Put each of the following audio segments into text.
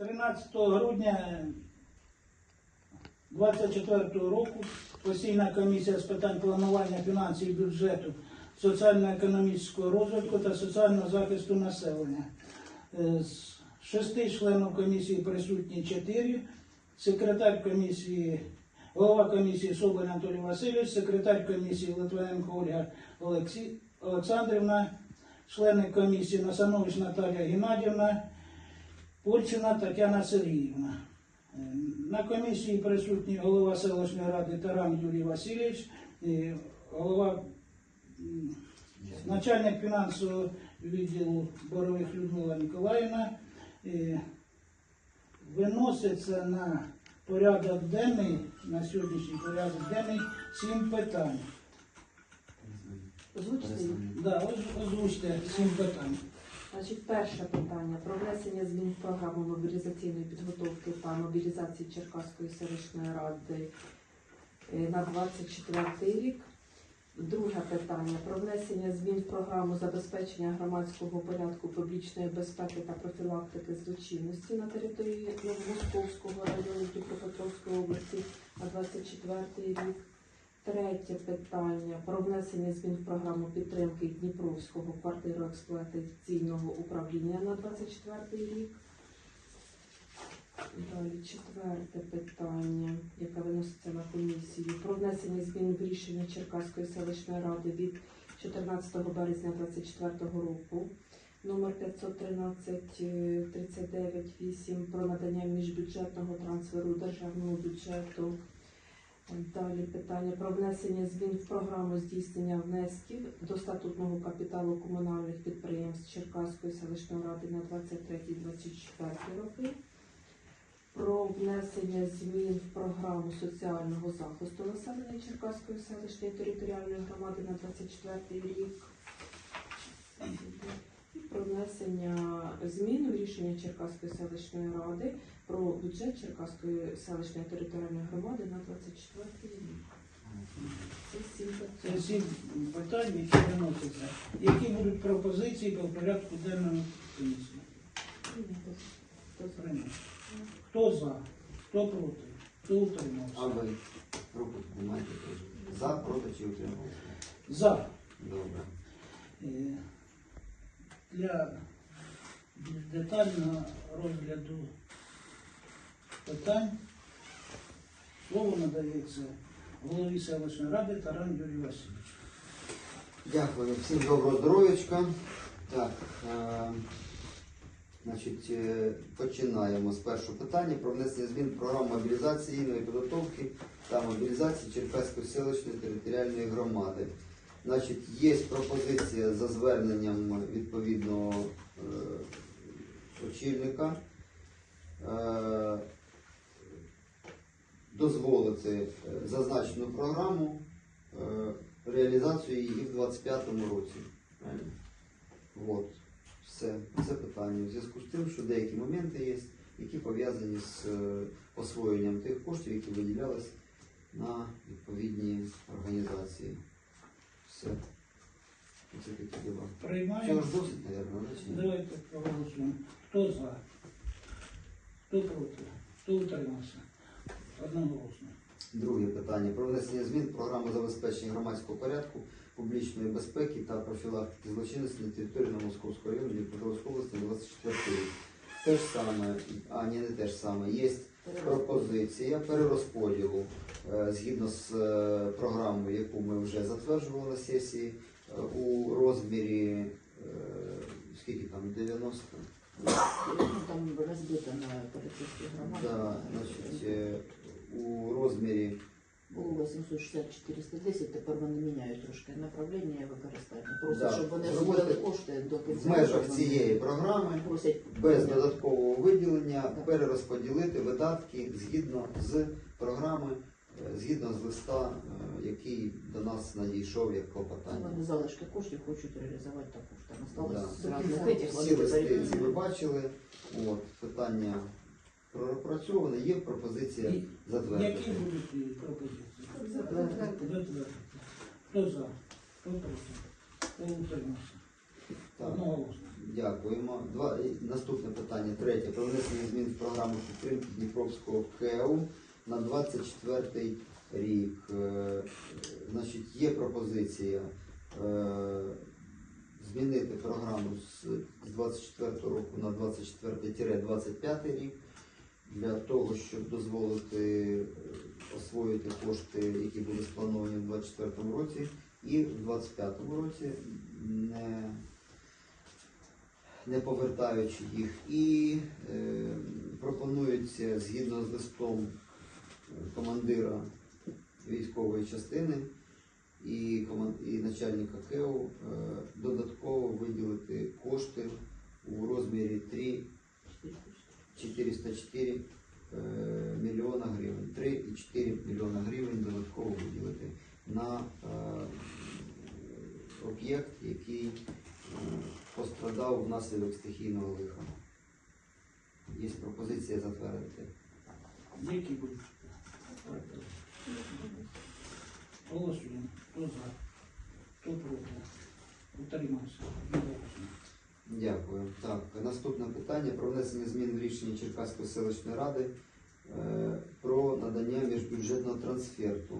13 грудня 24 року постійна комісія з питань планування фінансів бюджету, соціально-економічного розвитку та соціального захисту населення. Е, З шести членів комісії присутні чотири. Секретар комісії, голова комісії Соболь Анатолій Васильович, секретар комісії Литвиненко Ольга Олексі- Олександрівна, члени комісії Насанович Наталія Геннадівна, Польчина Тетяна Сергіївна. Е, На комісії присутні голова селищної ради Таран Юрій Васильович, голова начальник фінансового відділу Борових Людмила Ніколаївна. Е, Виноситься на порядок денний, на сьогоднішній порядок денний сім питань. Озвучте. Да, озвучте сім питань. Значить, перше питання про внесення змін в програму мобілізаційної підготовки та мобілізації Черкаської селищної ради е, на 24 рік. Друге питання про внесення змін в програму забезпечення громадського порядку публічної безпеки та профілактики злочинності на території Новомосковського району Дніпропетровської області на 24 рік. Третє питання. Про внесення змін в програму підтримки Дніпровського квартироексплуатаційного управління на 24 рік. Далі четверте питання, яке виноситься на комісію, про внесення змін в рішення Черкаської селищної ради від 14 березня 2024 року. Номер 513 е, 39 8 про надання міжбюджетного трансферу державного бюджету Далі питання про внесення змін в програму здійснення внесків до статутного капіталу комунальних підприємств Черкаської селищної ради на 23-24 роки. Про внесення змін в програму соціального захисту населення Черкаської селищної територіальної громади на 24 рік. Про внесення змін в рішення Черкаської селищної ради про бюджет Черкаської селищної територіальної громади на 24 рік. Це сім Це питань. сім питань, які виносяться. Які будуть пропозиції по порядку денного комісії? Хто за? Прийняти. Хто за? Хто проти? Хто А утримався? ви руку піднімайте теж. За, проти чи утрималися? За. Добре. Е, Для детального розгляду питань слово надається голові селищної ради Таран Юрій Васильович. Дякую. Всім доброго здоров'ячка. Так, е, значить, е, починаємо з першого питання про внесення змін в програму мобілізаційної підготовки та мобілізації Черкаської селищної територіальної громади. Значить, є пропозиція за зверненням відповідного е, очільника. Е, дозволити е, зазначену програму е, реалізацію її в 25-му році. От. Все. Це питання. В зв'язку з тим, що деякі моменти є, які пов'язані з е, освоєнням тих коштів, які виділялись на відповідні організації. Все. Це такі діла. Цього Приймаємо. ж досить, мабуть? Давайте проголосуємо. Хто за? Хто проти? Хто утримався? Одноголосно. Друге питання про внесення змін в програму забезпечення громадського порядку, публічної безпеки та профілактики злочинності на території на Московського району Дніпропетровської області на 24 рік. Те ж саме, а ні, не те ж саме, є пропозиція перерозподілу е, згідно з е, програмою, яку ми вже затверджували на сесії, е, у розмірі скільки там 90? Там разбито на полицейские громады. Да, значить, у розмірі Було 860-410, тепер вони міняють трошки направлення використання. Да. Щоб вони Зробити зробили кошти до кінця. в межах цієї програми Просять без додаткового виділення перерозподілити видатки згідно з програми, е, згідно з листа, е, який до нас надійшов як клопотання. Вони залишки коштів хочуть реалізувати також. Там Да. осталось з разних Всі вони листи ці ви бачили. От, питання пропрацьоване, є пропозиція І Які затвердити. будуть Затвердити. Хто за? Хто проти? Хто утримався? Одноголосно. Дякуємо. Два, і наступне питання, третє. Про внесення змін в програму підтримки Дніпровського КЕУ на 24 рік. Е, Значить, є пропозиція е, змінити програму з з 24 року на 24-25 рік для того, щоб дозволити е, освоїти кошти, які були сплановані в 24 році, і в 25 році не не повертаючи їх, і е, пропонується згідно з листом командира військової частини і, і начальника КЕУ е, додатково виділити кошти у розмірі 3 404 е, мільйона гривень. 3,4 мільйона гривень додатково виділити на е, об'єкт, який е, пострадав внаслідок стихійного лиха. Є пропозиція затвердити. Які будуть? Голосуємо. Хто за? Хто проти? Утримався. Одноголосно. Дякую. Так, наступне питання про внесення змін в рішення Черкаської селищної ради е, про надання міжбюджетного трансферту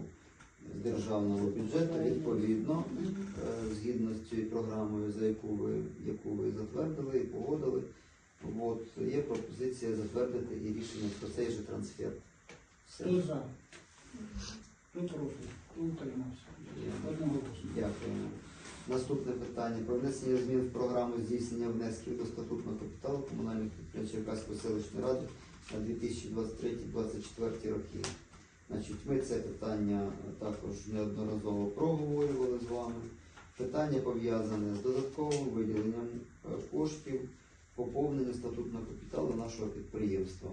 з державного бюджету відповідно е, згідно з цією програмою, за яку ви, яку ви затвердили і погодили. От, є пропозиція затвердити і рішення про цей же трансфер. Все. Хто за? Хто проти? Хто утримався? Дякую. Наступне питання про внесення змін в програму здійснення внесків до статутного капіталу комунальних підприємств Черкаської селищної ради на 2023-2024 роки. Значить, ми це питання також неодноразово проговорювали з вами. Питання пов'язане з додатковим виділенням е, коштів поповнення статутного капіталу нашого підприємства.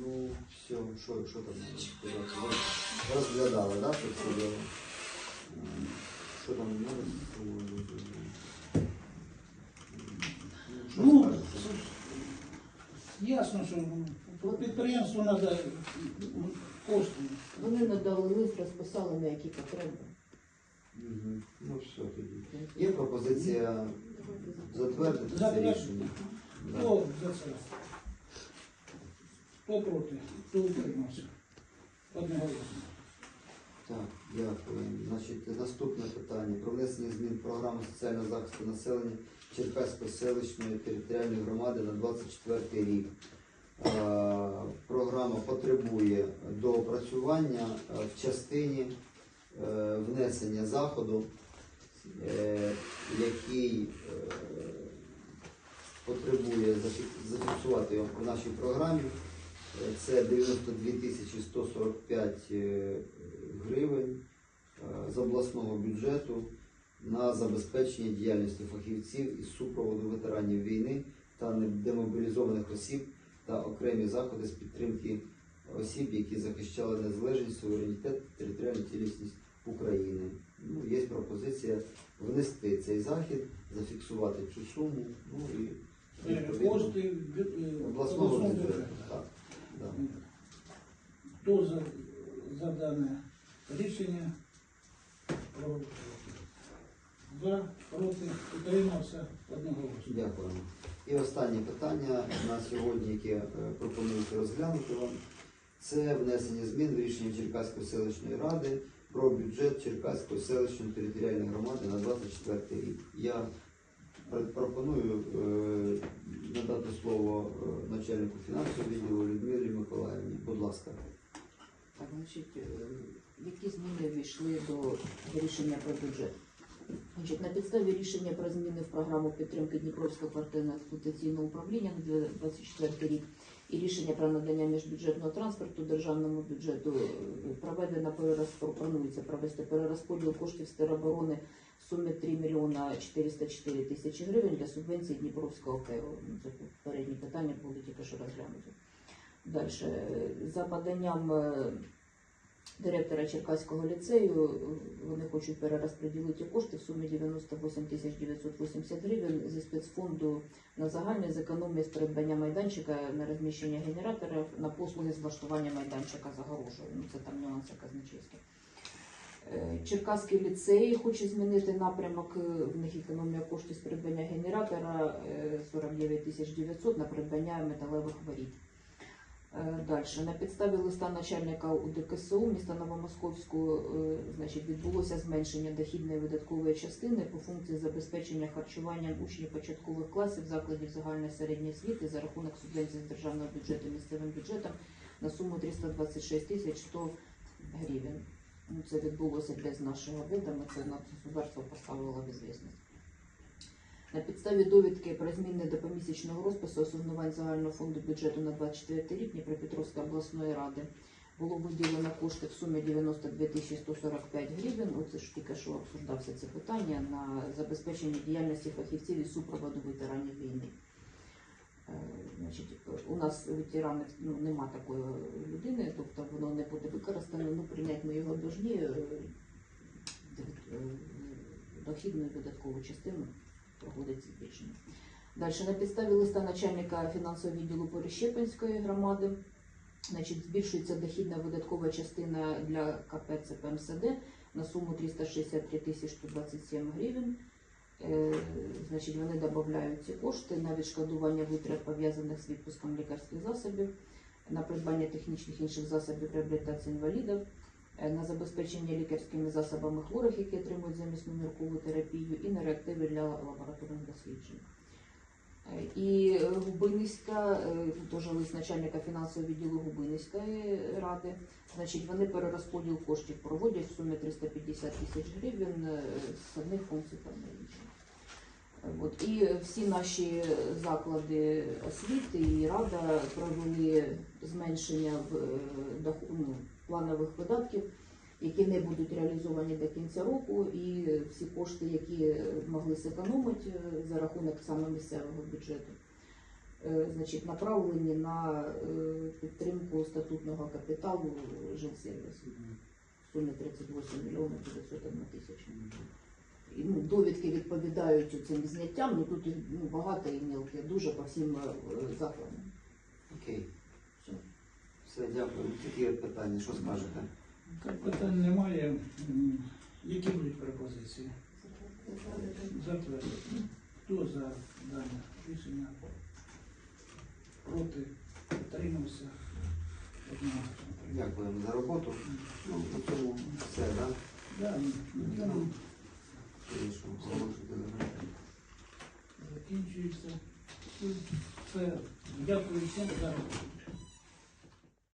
Ну, все, що, що там можна сказати? Розглядали, да, це все діло? Ем, Що там надо? Ну, скажете? ясно, що по підприємству треба кошти. Вони надали лист, розписали на які потреби. Мгм. Ну все тоді. Є пропозиція затвердити це Затвердити. рішення. Да. Хто за це? Хто проти? Хто утримався? Одноголосно. Так, дякую. Значить, наступне питання про внесення змін в програму соціального захисту населення Черкаської селищної територіальної громади на 24 рік. Е, Програма потребує доопрацювання е, в частині е, внесення заходу, який потребує зафіксувати його в нашій програмі. Це 92 145 е, гривень е, з обласного бюджету на забезпечення діяльності фахівців із супроводу ветеранів війни та демобілізованих осіб та окремі заходи з підтримки осіб, які захищали незалежність, суверенітет, територіальну цілісність України. Ну, є пропозиція внести цей захід, зафіксувати цю суму, ну і Е, Кошти обласного бюджету. Так, Хто за, за дане рішення? За, проти, утримався одноголосно. Дякуємо. І останнє питання на сьогодні, яке е, пропонується розглянути вам, це внесення змін в рішення Черкаської селищної ради про бюджет Черкаської селищної територіальної громади на 24 рік. Я пропоную е, надати слово е, начальнику фінансового відділу Людмилі Миколаївні. Будь ласка. Так, значить, е, які зміни ввійшли до рішення про бюджет? Значить, на підставі рішення про зміни в програму підтримки Дніпровського квартирно-експлуатаційного управління на 2024 рік і рішення про надання міжбюджетного транспорту державному бюджету проведено перерозподіл, планується провести перерозподіл коштів з тероборони сумі 3 мільйона 404 тисячі гривень для субвенції Дніпровського КЕО. Ну, Це попередні питання були тільки що розглянуті. Далі, за поданням е, директора Черкаського ліцею, вони хочуть перерозподілити кошти в сумі 98 тисяч 980 гривень зі спецфонду на загальне з економії з придбання майданчика на розміщення генераторів на послуги з влаштування майданчика загорожою. Ну, це там нюанси казначейські. Е, Черкаський ліцей хоче змінити напрямок. е, В них економія коштів з придбання генератора е, 49 тисяч 900 на придбання металевих воріт. Далі. На підставі листа начальника УДКСУ міста Новомосковську е, значить, відбулося зменшення дохідної видаткової частини по функції забезпечення харчуванням учнів початкових класів закладів загальної середньої освіти за рахунок субвенцій з державного бюджету місцевим бюджетом на суму 326 тисяч 100 гривень. Ну, Це відбулося без нашого відома, це на государство поставило в известность. На підставі довідки про зміни до помісячного розпису асигнувань загального фонду бюджету на 24 рік Дніпропетровської обласної ради було виділено кошти в сумі 92 145 гривень. Оце ж тільки що обсуждався це питання на забезпечення діяльності фахівців із супроводу ветеранів війни. Е, Значить, у нас ветерани ну, нема такої людини, тобто воно не буде використано, ну прийняти ми його должні е, е, дохідну і видаткову частину проходить збільшення. Далі на підставі листа начальника фінансового відділу Поріщепинської громади значить, збільшується дохідна видаткова частина для КП ЦПМСД на суму 363 тисячі 127 гривень. Значить, вони додають ці кошти на відшкодування витрат пов'язаних з відпуском лікарських засобів, на придбання технічних інших засобів реабілітації інвалідів, е, на забезпечення лікарськими засобами хворих, які отримують замісну ниркову терапію, і на реактиви для лабораторних досліджень. Е, І Губинська, е, теж лист начальника фінансового відділу Губинської ради, значить, вони перерозподіл коштів проводять в сумі 350 тисяч гривень з одних функцій там на інші. От. І всі наші заклади освіти і рада провели зменшення в е, ну, планових видатків, які не будуть реалізовані до кінця року, і всі кошти, які могли зекономити е, за рахунок саме місцевого бюджету, е, значить, направлені на підтримку статутного капіталу жилсервісу в сумі 38 мільйонів 901 тисяча. І, ну, довідки відповідають цим зняттям, ну тут ну, багато і мілкі, дуже по всім е, закладам. Окей. Все. Все, дякую. Такі питання, що скажете? Так питань немає. Які будуть пропозиції? Затвердити. Хто за дане рішення? Проти? Утримався? Одноголосно. Дякуємо за роботу. Ну, на цьому все, так? Да, ну, Чи що, оголошувати завершення? Закінчується. Дякую всім за.